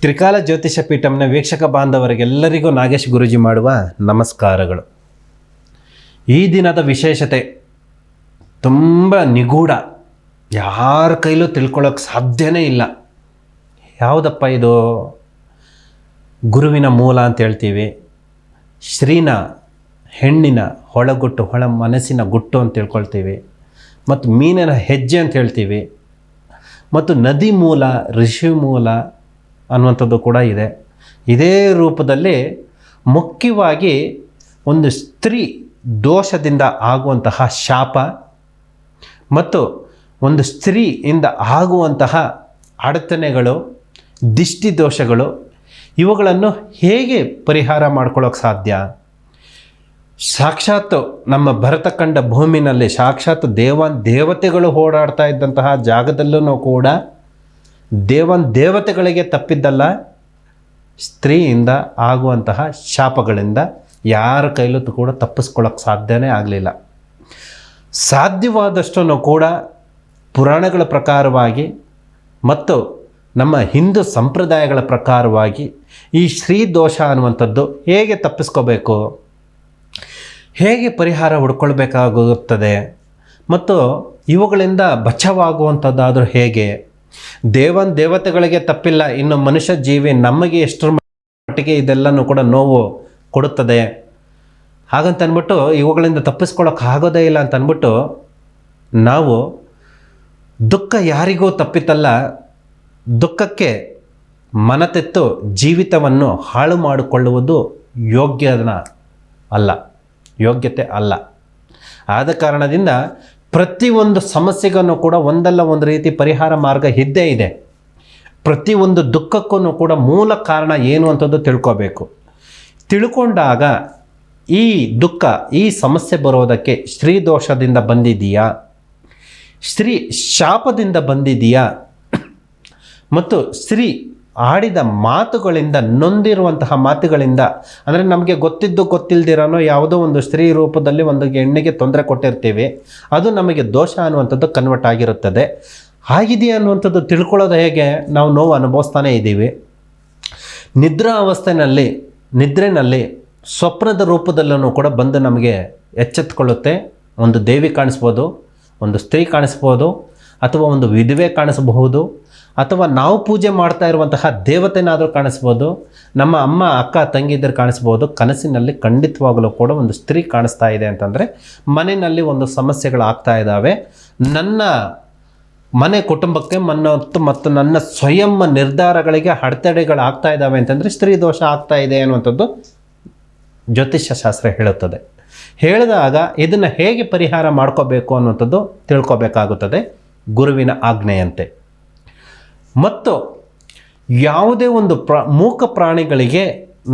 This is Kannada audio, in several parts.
ತ್ರಿಕಾಲ ಜ್ಯೋತಿಷ ಪೀಠಂನ ವೀಕ್ಷಕ ಬಾಂಧವರಿಗೆಲ್ಲರಿಗೂ ನಾಗೇಶ್ ಗುರುಜಿ ಮಾಡುವ ನಮಸ್ಕಾರಗಳು. ಈ ದಿನದ ವಿಶೇಷತೆ ತುಂಬ ನಿಗೂಢ. ಯಾರ ಕೈಲೂ ತಿಳ್ಕೊಳ್ಳೋಕೆ ಸಾಧ್ಯನೇ ಇಲ್ಲ. ಯಾವುದಪ್ಪ ಇದು? ಗುರುವಿನ ಮೂಲ ಅಂತ ಹೇಳ್ತೀವಿ. ಶ್ರೀನ, ಹೆಣ್ಣಿನ, ಹೊಳಗುಟ್ಟು, ಹೊಳ ಮನಸ್ಸಿನ ಗುಟ್ಟು ಅಂತ ತಿಳ್ಕೊಳ್ತೀವಿ. ಮತ್ತು ಮೀನಿನ ಹೆಜ್ಜೆ ಅಂತ ಹೇಳ್ತೀವಿ. ಮತ್ತು ನದಿ ಮೂಲ, ಋಷಿ ಮೂಲ ಅನ್ನುವಂಥದ್ದು ಕೂಡ ಇದೆ. ಇದೇ ರೂಪದಲ್ಲಿ ಮುಖ್ಯವಾಗಿ ಒಂದು ಸ್ತ್ರೀ ದೋಷದಿಂದ ಆಗುವಂತಹ ಶಾಪ ಮತ್ತು ಒಂದು ಸ್ತ್ರೀಯಿಂದ ಆಗುವಂತಹ ಅಡಚಣೆಗಳು, ದಿಷ್ಟಿ ದೋಷಗಳು ಇವುಗಳನ್ನು ಹೇಗೆ ಪರಿಹಾರ ಮಾಡ್ಕೊಳ್ಳೋಕೆ ಸಾಧ್ಯ? ಸಾಕ್ಷಾತ್ ನಮ್ಮ ಭರತಖಂಡ ಭೂಮಿನಲ್ಲಿ ಸಾಕ್ಷಾತ್ ದೇವ ದೇವತೆಗಳು ಓಡಾಡ್ತಾ ಇದ್ದಂತಹ ಜಾಗದಲ್ಲೂ ಕೂಡ ದೇವನ್ ದೇವತೆಗಳಿಗೆ ತಪ್ಪಿದ್ದಲ್ಲ, ಸ್ತ್ರೀಯಿಂದ ಆಗುವಂತಹ ಶಾಪಗಳಿಂದ ಯಾರ ಕೈಲೂ ಕೂಡ ತಪ್ಪಿಸ್ಕೊಳ್ಳೋಕ್ಕೆ ಸಾಧ್ಯವೇ ಆಗಲಿಲ್ಲ. ಸಾಧ್ಯವಾದಷ್ಟನ್ನು ಕೂಡ ಪುರಾಣಗಳ ಪ್ರಕಾರವಾಗಿ ಮತ್ತು ನಮ್ಮ ಹಿಂದೂ ಸಂಪ್ರದಾಯಗಳ ಪ್ರಕಾರವಾಗಿ ಈ ಶ್ರೀ ದೋಷ ಅನ್ನುವಂಥದ್ದು ಹೇಗೆ ತಪ್ಪಿಸ್ಕೋಬೇಕು? ಹೇಗೆ ಪರಿಹಾರ ಹುಡ್ಕೊಳ್ಬೇಕಾಗುತ್ತದೆ? ಮತ್ತು ಇವುಗಳಿಂದ ಬಚಾವಾಗುವಂಥದ್ದಾದರೂ ಹೇಗೆ? ದೇವನ್ ದೇವತೆಗಳಿಗೆ ತಪ್ಪಿಲ್ಲ. ಇನ್ನು ಮನುಷ್ಯ ಜೀವಿ ನಮಗೆ ಎಷ್ಟರ ಮಟ್ಟಿಗೆ ಇದೆಲ್ಲನೂ ಕೂಡ ನೋವು ಕೊಡುತ್ತದೆ. ಹಾಗಂತ ಅಂದ್ಬಿಟ್ಟು ಇವುಗಳಿಂದ ತಪ್ಪಿಸ್ಕೊಳ್ಳೋಕೆ ಆಗೋದೇ ಇಲ್ಲ ಅಂತ ಅಂದ್ಬಿಟ್ಟು ನಾವು ದುಃಖ ಯಾರಿಗೂ ತಪ್ಪಿತಲ್ಲ, ದುಃಖಕ್ಕೆ ಮನತೆತ್ತು ಜೀವಿತವನ್ನು ಹಾಳು ಮಾಡಿಕೊಳ್ಳುವುದು ಯೋಗ್ಯನ ಅಲ್ಲ, ಯೋಗ್ಯತೆ ಅಲ್ಲ. ಆದ ಕಾರಣದಿಂದ ಪ್ರತಿಯೊಂದು ಸಮಸ್ಯೆಗೂ ಕೂಡ ಒಂದಲ್ಲ ಒಂದು ರೀತಿ ಪರಿಹಾರ ಮಾರ್ಗ ಇದ್ದೇ ಇದೆ. ಪ್ರತಿಯೊಂದು ದುಃಖಕ್ಕೂ ಕೂಡ ಮೂಲ ಕಾರಣ ಏನು ಅಂತದ್ದು ತಿಳ್ಕೋಬೇಕು. ತಿಳ್ಕೊಂಡಾಗ ಈ ದುಃಖ, ಈ ಸಮಸ್ಯೆ ಬರೋದಕ್ಕೆ ಸ್ತ್ರೀ ದೋಷದಿಂದ ಬಂದಿದೆಯಾ ಸ್ತ್ರೀ ಶಾಪದಿಂದ ಬಂದಿದೆಯಾ ಮತ್ತು ಸ್ತ್ರೀ ಆಡಿದ ಮಾತುಗಳಿಂದ, ನೊಂದಿರುವಂತಹ ಮಾತುಗಳಿಂದ, ಅಂದರೆ ನಮಗೆ ಗೊತ್ತಿದ್ದು ಗೊತ್ತಿಲ್ಲದಿರೋನೋ ಯಾವುದೋ ಒಂದು ಸ್ತ್ರೀ ರೂಪದಲ್ಲಿ ಒಂದು ಹೆಣ್ಣಿಗೆ ತೊಂದರೆ ಕೊಟ್ಟಿರ್ತೀವಿ, ಅದು ನಮಗೆ ದೋಷ ಅನ್ನುವಂಥದ್ದು ಕನ್ವರ್ಟ್ ಆಗಿರುತ್ತದೆ. ಆಗಿದೆಯಾ ಅನ್ನುವಂಥದ್ದು ತಿಳ್ಕೊಳ್ಳೋದು ಹೇಗೆ? ನಾವು ನೋವು ಅನುಭವಿಸ್ತಾನೇ ಇದ್ದೀವಿ. ನಿದ್ರಾ ಅವಸ್ಥೆಯಲ್ಲಿ ನಿದ್ರೆನಲ್ಲಿ ಸ್ವಪ್ನದ ರೂಪದಲ್ಲೂ ಕೂಡ ಬಂದು ನಮಗೆ ಎಚ್ಚೆತ್ಕೊಳ್ಳುತ್ತೆ. ಒಂದು ದೇವಿ ಕಾಣಿಸ್ಬೋದು, ಒಂದು ಸ್ತ್ರೀ ಕಾಣಿಸ್ಬೋದು, ಅಥವಾ ಒಂದು ವಿಧವೆ ಕಾಣಿಸಬಹುದು ಅಥವಾ ನಾವು ಪೂಜೆ ಮಾಡ್ತಾ ಇರುವಂತಹ ದೇವತೆನಾದರೂ ಕಾಣಿಸ್ಬೋದು, ನಮ್ಮ ಅಮ್ಮ, ಅಕ್ಕ ತಂಗಿದ್ರು ಕಾಣಿಸ್ಬೋದು, ಕನಸಿನಲ್ಲಿ ಖಂಡಿತವಾಗಲೂ ಕೂಡ ಒಂದು ಸ್ತ್ರೀ ಕಾಣಿಸ್ತಾ ಇದೆ ಅಂತಂದರೆ ಮನೆಯಲ್ಲಿ ಒಂದು ಸಮಸ್ಯೆಗಳು ಆಗ್ತಾ ಇದ್ದಾವೆ. ನನ್ನ ಮನೆ ಕುಟುಂಬಕ್ಕೆ ಮತ್ತು ಮತ್ತು ನನ್ನ ಸ್ವಯಂ ನಿರ್ಧಾರಗಳಿಗೆ ಅಡೆತಡೆಗಳು ಆಗ್ತಾ ಇದ್ದಾವೆ ಅಂತಂದರೆ ಸ್ತ್ರೀ ದೋಷ ಆಗ್ತಾ ಇದೆ ಅನ್ನುವಂಥದ್ದು ಜ್ಯೋತಿಷ್ಯ ಶಾಸ್ತ್ರ ಹೇಳುತ್ತದೆ. ಹೇಳಿದಾಗ ಇದನ್ನು ಹೇಗೆ ಪರಿಹಾರ ಮಾಡ್ಕೋಬೇಕು ಅನ್ನುವಂಥದ್ದು ತಿಳ್ಕೊಬೇಕಾಗುತ್ತದೆ. ಗುರುವಿನ ಆಜ್ಞೆಯಂತೆ. ಮತ್ತು ಯಾವುದೇ ಒಂದು ಪ್ರ, ಮೂಕ ಪ್ರಾಣಿಗಳಿಗೆ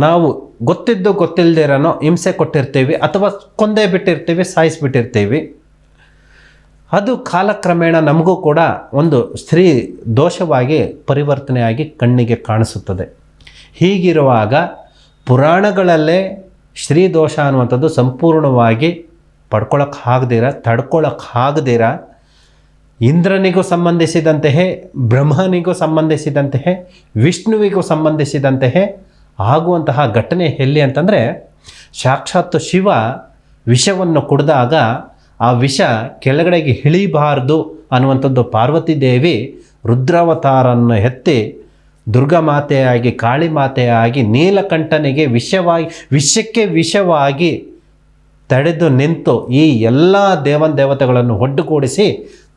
ನಾವು ಗೊತ್ತಿದ್ದು ಗೊತ್ತಿಲ್ಲದಿರೋನೋ ಹಿಂಸೆ ಕೊಟ್ಟಿರ್ತೀವಿ ಅಥವಾ ಕೊಂದೇ ಬಿಟ್ಟಿರ್ತೀವಿ, ಸಾಯಿಸಿಬಿಟ್ಟಿರ್ತೀವಿ. ಅದು ಕಾಲಕ್ರಮೇಣ ನಮಗೂ ಕೂಡ ಒಂದು ಸ್ತ್ರೀ ದೋಷವಾಗಿ, ಪರಿವರ್ತನೆಯಾಗಿ ಕಣ್ಣಿಗೆ ಕಾಣಿಸುತ್ತದೆ. ಹೀಗಿರುವಾಗ ಪುರಾಣಗಳಲ್ಲೇ ಸ್ತ್ರೀ ದೋಷ ಅನ್ನುವಂಥದ್ದು ಸಂಪೂರ್ಣವಾಗಿ ಪಡ್ಕೊಳಕ್ಕೆ ಆಗದಿರ ತಡ್ಕೊಳಕ್ಕೆ ಆಗದಿರ ಇಂದ್ರನಿಗೂ ಸಂಬಂಧಿಸಿದಂತೆಯೇ, ಬ್ರಹ್ಮನಿಗೂ ಸಂಬಂಧಿಸಿದಂತೆಯೇ, ವಿಷ್ಣುವಿಗೂ ಸಂಬಂಧಿಸಿದಂತೆಯೇ ಆಗುವಂತಹ ಘಟನೆ ಎಲ್ಲಿ ಅಂತಂದರೆ ಸಾಕ್ಷಾತ್ ಶಿವ ವಿಷವನ್ನು ಕುಡಿದಾಗ ಆ ವಿಷ ಕೆಳಗಡೆಗೆ ಇಳಿಬಾರ್ದು ಅನ್ನುವಂಥದ್ದು ಪಾರ್ವತಿ ದೇವಿ ರುದ್ರಾವತಾರನ್ನು ಎತ್ತಿ ದುರ್ಗಾಮಾತೆಯಾಗಿ ಕಾಳಿ ಮಾತೆಯಾಗಿ ನೀಲಕಂಠನಿಗೆ ವಿಷವಾಗಿ, ವಿಷಕ್ಕೆ ವಿಷವಾಗಿ ತಡೆದು ನಿಂತು ಈ ಎಲ್ಲ ದೇವನ್ ದೇವತೆಗಳನ್ನು ಒಡ್ಡುಗೂಡಿಸಿ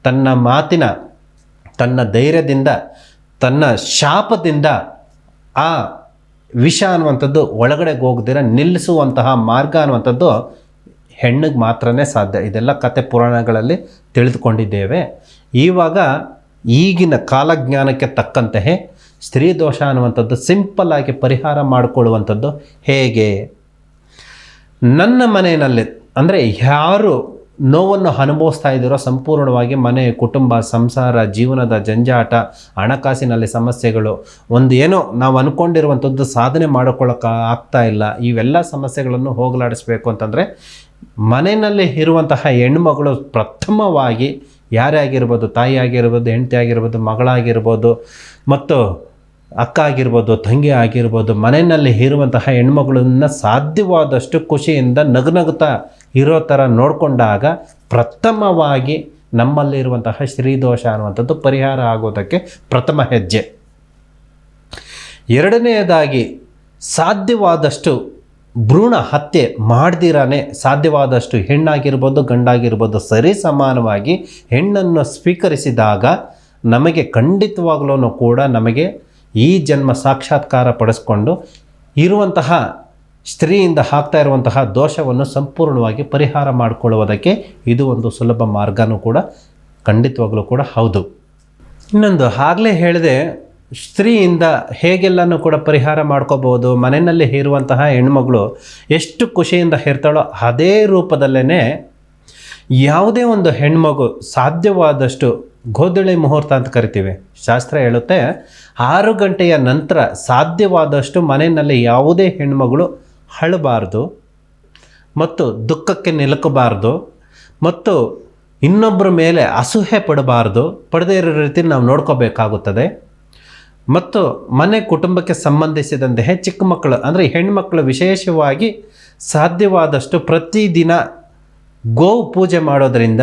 ತನ್ನ ಮಾತಿನ, ತನ್ನ ಧೈರ್ಯದಿಂದ, ತನ್ನ ಶಾಪದಿಂದ ಆ ವಿಷ ಅನ್ನುವಂಥದ್ದು ಒಳಗಡೆ ಹೋಗದಿರ ನಿಲ್ಲಿಸುವಂತಹ ಮಾರ್ಗ ಅನ್ನುವಂಥದ್ದು ಹೆಣ್ಣಿಗೆ ಮಾತ್ರನೇ ಸಾಧ್ಯ. ಇದೆಲ್ಲ ಕತೆ ಪುರಾಣಗಳಲ್ಲಿ ತಿಳಿದುಕೊಂಡಿದ್ದೇವೆ. ಇವಾಗ ಈಗಿನ ಕಾಲಜ್ಞಾನಕ್ಕೆ ತಕ್ಕಂತೆಯೇ ಸ್ತ್ರೀ ದೋಷ ಅನ್ನುವಂಥದ್ದು ಸಿಂಪಲ್ ಆಗಿ ಪರಿಹಾರ ಮಾಡಿಕೊಳ್ಳುವಂಥದ್ದು ಹೇಗೆ? ನನ್ನ ಮನೆಯಲ್ಲಿ, ಅಂದರೆ ಯಾರು ನೋವನ್ನು ಅನುಭವಿಸ್ತಾ ಇದ್ದೀರೋ ಸಂಪೂರ್ಣವಾಗಿ ಮನೆ, ಕುಟುಂಬ, ಸಂಸಾರ, ಜೀವನದ ಜಂಜಾಟ, ಹಣಕಾಸಿನಲ್ಲಿ ಸಮಸ್ಯೆಗಳು. ಒಂದು ಏನೋ ನಾವು ಅಂದ್ಕೊಂಡಿರುವಂಥದ್ದು ಸಾಧನೆ ಮಾಡಿಕೊಳ್ಳೋಕೆ ಆಗ್ತಾ ಇಲ್ಲ. ಇವೆಲ್ಲ ಸಮಸ್ಯೆಗಳನ್ನು ಹೋಗಲಾಡಿಸ್ಬೇಕು ಅಂತಂದರೆ ಮನೆಯಲ್ಲಿ ಇರುವಂತಹ ಹೆಣ್ಮಗಳು ಪ್ರಥಮವಾಗಿ ಯಾರೇ ಆಗಿರ್ಬೋದು ತಾಯಿ ಆಗಿರ್ಬೋದು ಹೆಂಡತಿ ಆಗಿರ್ಬೋದು ಮಗಳಾಗಿರ್ಬೋದು ಮತ್ತು ಅಕ್ಕ ಆಗಿರ್ಬೋದು ತಂಗಿ ಆಗಿರ್ಬೋದು, ಮನೆಯಲ್ಲಿ ಇರುವಂತಹ ಹೆಣ್ಮಗಳನ್ನು ಸಾಧ್ಯವಾದಷ್ಟು ಖುಷಿಯಿಂದ ನಗುನಗುತ್ತಾ ಇರೋ ಥರ ನೋಡಿಕೊಂಡಾಗ ಪ್ರಥಮವಾಗಿ ನಮ್ಮಲ್ಲಿರುವಂತಹ ಶ್ರೀದೋಷ ಅನ್ನುವಂಥದ್ದು ಪರಿಹಾರ ಆಗೋದಕ್ಕೆ ಪ್ರಥಮ ಹೆಜ್ಜೆ. ಎರಡನೆಯದಾಗಿ, ಸಾಧ್ಯವಾದಷ್ಟು ಭ್ರೂಣ ಹತ್ಯೆ ಮಾಡ್ದಿರಾನೆ ಸಾಧ್ಯವಾದಷ್ಟು ಹೆಣ್ಣಾಗಿರ್ಬೋದು, ಗಂಡಾಗಿರ್ಬೋದು ಸರಿ ಸಮಾನವಾಗಿ ಹೆಣ್ಣನ್ನು ಸ್ವೀಕರಿಸಿದಾಗ ನಮಗೆ ಖಂಡಿತವಾಗ್ಲೂ ಕೂಡ ನಮಗೆ ಈ ಜನ್ಮ ಸಾಕ್ಷಾತ್ಕಾರ ಪಡಿಸ್ಕೊಂಡು ಇರುವಂತಹ ಸ್ತ್ರೀಯಿಂದ ಹಾಕ್ತಾ ಇರುವಂತಹ ದೋಷವನ್ನು ಸಂಪೂರ್ಣವಾಗಿ ಪರಿಹಾರ ಮಾಡಿಕೊಳ್ಳುವುದಕ್ಕೆ ಇದು ಒಂದು ಸುಲಭ ಮಾರ್ಗನೂ ಕೂಡ, ಖಂಡಿತವಾಗಲೂ ಕೂಡ ಹೌದು. ಇನ್ನೊಂದು, ಆಗಲೇ ಹೇಳಿದೆ, ಸ್ತ್ರೀಯಿಂದ ಹೇಗೆಲ್ಲನೂ ಕೂಡ ಪರಿಹಾರ ಮಾಡ್ಕೋಬೋದು ಮನೆಯಲ್ಲಿ ಇರುವಂತಹ ಹೆಣ್ಮಗಳು ಎಷ್ಟು ಖುಷಿಯಿಂದ ಇರ್ತಾಳೋ ಅದೇ ರೂಪದಲ್ಲೇ ಯಾವುದೇ ಒಂದು ಹೆಣ್ಮಗು ಸಾಧ್ಯವಾದಷ್ಟು ಗೋಧಳಿ ಮುಹೂರ್ತ ಅಂತ ಕರಿತೀವಿ. ಶಾಸ್ತ್ರ ಹೇಳುತ್ತೆ, ಆರು ಗಂಟೆಯ ನಂತರ ಸಾಧ್ಯವಾದಷ್ಟು ಮನೆಯಲ್ಲಿ ಯಾವುದೇ ಹೆಣ್ಮಗಳು ಅಳಬಾರ್ದು ಮತ್ತು ದುಃಖಕ್ಕೆ ನಿಲುಕಬಾರ್ದು ಮತ್ತು ಇನ್ನೊಬ್ಬರ ಮೇಲೆ ಅಸೂಹೆ ಪಡಬಾರ್ದು. ಪಡೆದೇ ಇರೋ ರೀತಿ ನಾವು ನೋಡ್ಕೋಬೇಕಾಗುತ್ತದೆ. ಮತ್ತು ಮನೆ ಕುಟುಂಬಕ್ಕೆ ಸಂಬಂಧಿಸಿದಂತೆ ಚಿಕ್ಕ ಮಕ್ಕಳು, ಅಂದರೆ ಹೆಣ್ಮಕ್ಕಳು ವಿಶೇಷವಾಗಿ ಸಾಧ್ಯವಾದಷ್ಟು ಪ್ರತಿದಿನ ಗೋವು ಪೂಜೆ ಮಾಡೋದರಿಂದ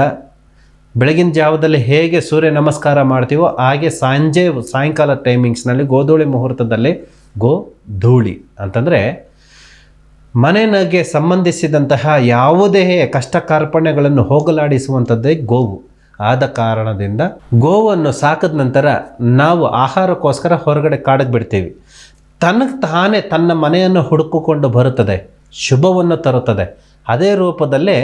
ಬೆಳಗಿನ ಜಾವದಲ್ಲಿ ಹೇಗೆ ಸೂರ್ಯ ನಮಸ್ಕಾರ ಮಾಡ್ತೀವೋ ಹಾಗೆ ಸಂಜೆ ಸಾಯಂಕಾಲ ಟೈಮಿಂಗ್ಸ್ನಲ್ಲಿ ಗೋಧೂಳಿ ಮುಹೂರ್ತದಲ್ಲಿ ಗೋ ಧೂಳಿ ಅಂತಂದರೆ ಮನೆಗೆ ಸಂಬಂಧಿಸಿದಂತಹ ಯಾವುದೇ ಕಷ್ಟ ಕಾರ್ಪಣ್ಯಗಳನ್ನು ಹೋಗಲಾಡಿಸುವಂಥದ್ದೇ ಗೋವು. ಆದ ಕಾರಣದಿಂದ ಗೋವನ್ನು ಸಾಕಿದ ನಂತರ ನಾವು ಆಹಾರಕ್ಕೋಸ್ಕರ ಹೊರಗಡೆ ಕಾಡಕ್ಕೆ ಬಿಡ್ತೀವಿ. ತನಗೆ ತಾನೇ ತನ್ನ ಮನೆಯನ್ನು ಹುಡುಕಿಕೊಂಡು ಬರುತ್ತದೆ, ಶುಭವನ್ನು ತರುತ್ತದೆ. ಅದೇ ರೂಪದಲ್ಲೇ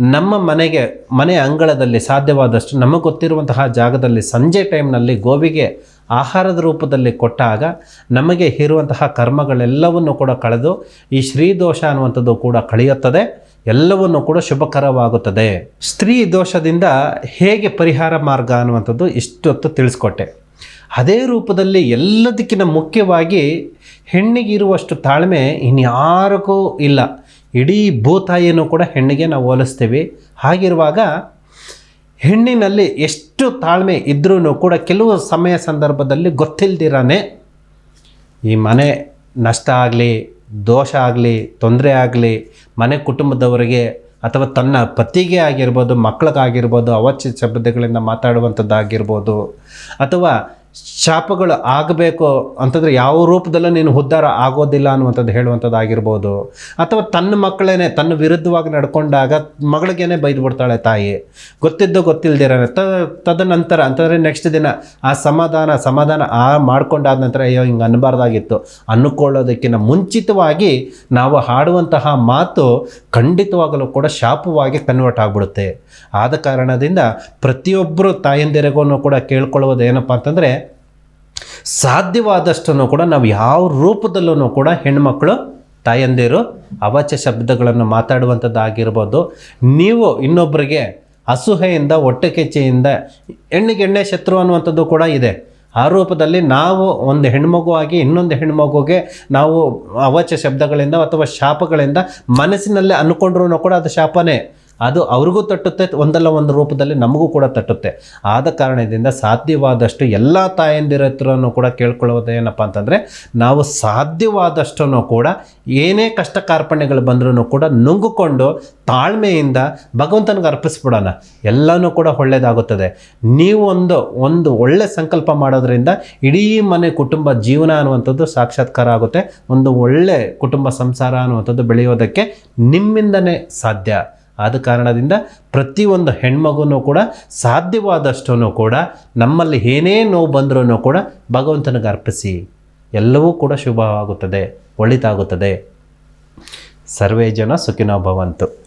ನಮ್ಮ ಮನೆಗೆ, ಮನೆ ಅಂಗಳದಲ್ಲಿ ಸಾಧ್ಯವಾದಷ್ಟು ನಮಗೆ ಗೊತ್ತಿರುವಂತಹ ಜಾಗದಲ್ಲಿ ಸಂಜೆ ಟೈಮ್ನಲ್ಲಿ ಗೋವಿಗೆ ಆಹಾರದ ರೂಪದಲ್ಲಿ ಕೊಟ್ಟಾಗ ನಮಗೆ ಇರುವಂತಹ ಕರ್ಮಗಳೆಲ್ಲವನ್ನು ಕೂಡ ಕಳೆದು ಈ ಶ್ರೀದೋಷ ಅನ್ನುವಂಥದ್ದು ಕೂಡ ಕಳೆಯುತ್ತದೆ. ಎಲ್ಲವನ್ನು ಕೂಡ ಶುಭಕರವಾಗುತ್ತದೆ. ಸ್ತ್ರೀ ದೋಷದಿಂದ ಹೇಗೆ ಪರಿಹಾರ ಮಾರ್ಗ ಅನ್ನುವಂಥದ್ದು ಇಷ್ಟೊತ್ತು ತಿಳಿಸ್ಕೊಟ್ಟೆ. ಅದೇ ರೂಪದಲ್ಲಿ ಎಲ್ಲದಕ್ಕಿಂತ ಮುಖ್ಯವಾಗಿ ಹೆಣ್ಣಿಗಿರುವಷ್ಟು ತಾಳ್ಮೆ ಇನ್ಯಾರಿಗೂ ಇಲ್ಲ. ಇಡೀ ಭೂತಾಯಿಯನ್ನು ಕೂಡ ಹೆಣ್ಣಿಗೆ ನಾವು ಹೋಲಿಸ್ತೀವಿ. ಹಾಗಿರುವಾಗ ಹೆಣ್ಣಿನಲ್ಲಿ ಎಷ್ಟು ತಾಳ್ಮೆ ಇದ್ರೂ ಕೂಡ ಕೆಲವು ಸಮಯ ಸಂದರ್ಭದಲ್ಲಿ ಗೊತ್ತಿಲ್ದಿರಾನೆ ಈ ಮನೆ ನಷ್ಟ ಆಗಲಿ, ದೋಷ ಆಗಲಿ, ತೊಂದರೆ ಆಗಲಿ, ಮನೆ ಕುಟುಂಬದವರಿಗೆ ಅಥವಾ ತನ್ನ ಪತಿಗೆ ಆಗಿರ್ಬೋದು ಮಕ್ಕಳಿಗಾಗಿರ್ಬೋದು ಅವಚ್ಯ ಶಬ್ದಗಳಿಂದ ಮಾತಾಡುವಂಥದ್ದಾಗಿರ್ಬೋದು ಅಥವಾ ಶಾಪಗಳು ಆಗಬೇಕು ಅಂತಂದರೆ ಯಾವ ರೂಪದಲ್ಲೂ ನೀನು ಉದ್ಧಾರ ಆಗೋದಿಲ್ಲ ಅನ್ನುವಂಥದ್ದು ಹೇಳುವಂಥದ್ದಾಗಿರ್ಬೋದು. ಅಥವಾ ತನ್ನ ಮಕ್ಕಳೇ ತನ್ನ ವಿರುದ್ಧವಾಗಿ ನಡ್ಕೊಂಡಾಗ ಮಗಳಿಗೇನೆ ಬೈದು ಬಿಡ್ತಾಳೆ ತಾಯಿ. ಗೊತ್ತಿದ್ದು ಗೊತ್ತಿಲ್ಲದಿರೋ ತ, ತದನಂತರ, ಅಂತಂದರೆ ನೆಕ್ಸ್ಟ್ ದಿನ ಆ ಸಮಾಧಾನ ಸಮಾಧಾನ ಆ ಮಾಡ್ಕೊಂಡಾದ ನಂತರ ಅಯ್ಯೋ ಹಿಂಗೆ ಅನ್ನಬಾರ್ದಾಗಿತ್ತು ಅನ್ನುಕೊಳ್ಳೋದಕ್ಕಿಂತ ಮುಂಚಿತವಾಗಿ ನಾವು ಹಾಡುವಂತಹ ಮಾತು ಖಂಡಿತವಾಗಲೂ ಕೂಡ ಶಾಪವಾಗಿ ಕನ್ವರ್ಟ್ ಆಗಿಬಿಡುತ್ತೆ. ಆದ ಕಾರಣದಿಂದ ಪ್ರತಿಯೊಬ್ಬರು ತಾಯಂದಿರಿಗೂ ಕೂಡ ಕೇಳ್ಕೊಳ್ಳೋದು ಏನಪ್ಪ ಅಂತಂದರೆ ಸಾಧ್ಯವಾದಷ್ಟನ್ನು ಕೂಡ ನಾವು ಯಾವ ರೂಪದಲ್ಲೂ ಕೂಡ ಹೆಣ್ಮಕ್ಳು, ತಾಯಂದಿರು ಅವಾಚ್ಯ ಶಬ್ದಗಳನ್ನು ಮಾತಾಡುವಂಥದ್ದಾಗಿರ್ಬೋದು. ನೀವು ಇನ್ನೊಬ್ಬರಿಗೆ ಅಸೂಹೆಯಿಂದ ಹೊಟ್ಟೆ ಕೆಚ್ಚೆಯಿಂದ ಹೆಣ್ಣಿಗೆ ಎಣ್ಣೆ ಶತ್ರು ಅನ್ನುವಂಥದ್ದು ಕೂಡ ಇದೆ. ಆ ರೂಪದಲ್ಲಿ ನಾವು ಒಂದು ಹೆಣ್ಮಗು ಆಗಿ ಇನ್ನೊಂದು ಹೆಣ್ಮಗುಗೆ ನಾವು ಅವಾಚ್ಯ ಶಬ್ದಗಳಿಂದ ಅಥವಾ ಶಾಪಗಳಿಂದ ಮನಸ್ಸಿನಲ್ಲೇ ಅಂದ್ಕೊಂಡ್ರೂ ಕೂಡ ಅದು ಶಾಪನೇ. ಅದು ಅವ್ರಿಗೂ ತಟ್ಟುತ್ತೆ, ಒಂದಲ್ಲ ಒಂದು ರೂಪದಲ್ಲಿ ನಮಗೂ ಕೂಡ ತಟ್ಟುತ್ತೆ. ಆದ ಕಾರಣದಿಂದ ಸಾಧ್ಯವಾದಷ್ಟು ಎಲ್ಲ ತಾಯಂದಿರ ಹತ್ರನೂ ಕೂಡ ಕೇಳ್ಕೊಳ್ಳೋದು ಏನಪ್ಪ ಅಂತಂದರೆ, ನಾವು ಸಾಧ್ಯವಾದಷ್ಟು ಕೂಡ ಏನೇ ಕಷ್ಟ ಕಾರ್ಪಣ್ಯಗಳು ಬಂದ್ರೂ ಕೂಡ ನುಂಗಿಕೊಂಡು ತಾಳ್ಮೆಯಿಂದ ಭಗವಂತನಿಗೆ ಅರ್ಪಿಸ್ಬಿಡೋಣ. ಎಲ್ಲನೂ ಕೂಡ ಒಳ್ಳೆಯದಾಗುತ್ತದೆ ನೀವು ಒಂದು ಒಂದು ಒಳ್ಳೆ ಸಂಕಲ್ಪ ಮಾಡೋದ್ರಿಂದ ಇಡೀ ಮನೆ ಕುಟುಂಬ ಜೀವನ ಅನ್ನುವಂಥದ್ದು ಸಾಕ್ಷಾತ್ಕಾರ ಆಗುತ್ತೆ. ಒಂದು ಒಳ್ಳೆ ಕುಟುಂಬ ಸಂಸಾರ ಅನ್ನುವಂಥದ್ದು ಬೆಳೆಯೋದಕ್ಕೆ ನಿಮ್ಮಿಂದನೇ ಸಾಧ್ಯ. ಆದ ಕಾರಣದಿಂದ ಪ್ರತಿಯೊಂದು ಹೆಣ್ಮಗೂ ಕೂಡ ಸಾಧ್ಯವಾದಷ್ಟೂ ಕೂಡ ನಮ್ಮಲ್ಲಿ ಏನೇ ನೋವು ಬಂದರೂ ಕೂಡ ಭಗವಂತನಿಗೆ ಅರ್ಪಿಸಿ. ಎಲ್ಲವೂ ಕೂಡ ಶುಭವಾಗುತ್ತದೆ, ಒಳಿತಾಗುತ್ತದೆ. ಸರ್ವೇ ಜನ ಸುಖಿನೋ ಭವಂತು.